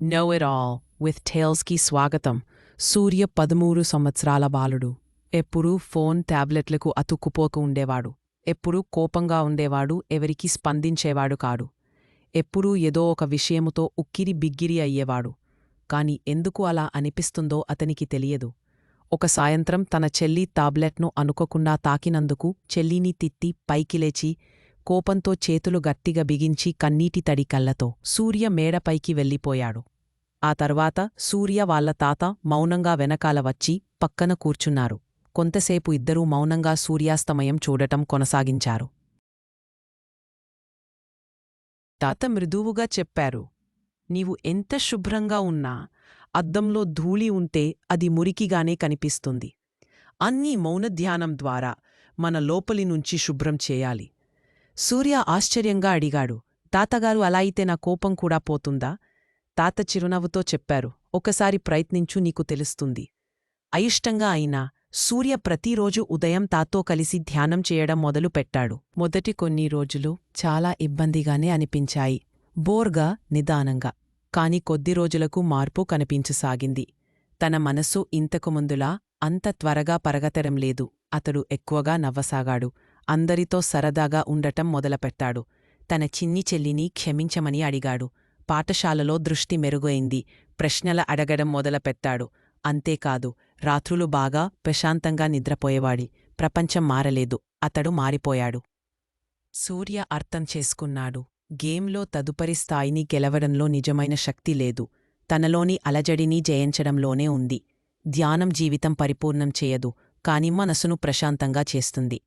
No it all with టేల్స్కి స్వాగతం సూర్య పదమూడు సంవత్సరాల బాలుడు ఎప్పుడూ ఫోన్ ట్యాబ్లెట్లకు అతుక్కుపోకు ఉండేవాడు ఎప్పుడూ కోపంగా ఉండేవాడు ఎవరికీ స్పందించేవాడు కాడు ఎప్పుడూ ఏదో ఒక విషయముతో ఉక్కిరి బిగ్గిరి అయ్యేవాడు కాని ఎందుకు అలా అనిపిస్తుందో అతనికి తెలియదు ఒక సాయంత్రం తన చెల్లి టాబ్లెట్ను అనుకోకుండా తాకినందుకు చెల్లిని తిత్తి పైకి లేచి కోపంతో చేతులు గట్టిగా బిగించి కన్నీటి తడి కళ్ళతో సూర్య మేడపైకి వెళ్ళిపోయాడు ఆ తర్వాత సూర్య వాళ్ళ తాత మౌనంగా వెనకాల వచ్చి పక్కన కూర్చున్నారు. కొంతసేపు ఇద్దరూ మౌనంగా సూర్యాస్తమయం చూడటం కొనసాగించారు. తాత మృదువుగా చెప్పారు నీవు ఎంత శుభ్రంగా ఉన్నా అద్దంలో ధూళి ఉంటే అది మురికిగానే కనిపిస్తుంది. అన్నీ మౌనధ్యానం ద్వారా మన లోపలి నుంచి శుభ్రం చేయాలి. సూర్య ఆశ్చర్యంగా అడిగాడు తాతగారు అలా అయితే నా కోపం కూడా పోతుందా? తాత చిరునవ్వుతో చెప్పారు ఒకసారి ప్రయత్నించు నీకు తెలుస్తుంది. అయిష్టంగా అయినా సూర్య ప్రతిరోజు ఉదయం తాతో కలిసి ధ్యానం చేయడం మొదలుపెట్టాడు మొదటి కొన్ని రోజులు చాలా ఇబ్బందిగానే అనిపించాయి. బోర్గా నిదానంగా. కాని కొద్ది రోజులకు మార్పు కనిపించసాగింది. తన మనస్సు ఇంతకు ముందులా అంత త్వరగా పరగతరం లేదు. అతడు ఎక్కువగా నవ్వసాగాడు. అందరితో సరదాగా ఉండటం మొదలుపెట్టాడు. తన చిన్ని చెల్లిని క్షమించమని అడిగాడు. పాఠశాలలో దృష్టి మెరుగైంది. ప్రశ్నల అడగడం మొదలుపెట్టాడు. అంతేకాదు రాత్రులు బాగా ప్రశాంతంగా నిద్రపోయేవాడి. ప్రపంచం మారలేదు. అతడు మారిపోయాడు. సూర్య అర్థం చేసుకున్నాడు. గేమ్లో తదుపరి స్థాయిని గెలవడంలో నిజమైన శక్తి లేదు. తనలోని అలజడిని జయించడంలోనే ఉంది. ధ్యానం జీవితం పరిపూర్ణం చేయదు. కాని మనసును ప్రశాంతంగా చేస్తుంది.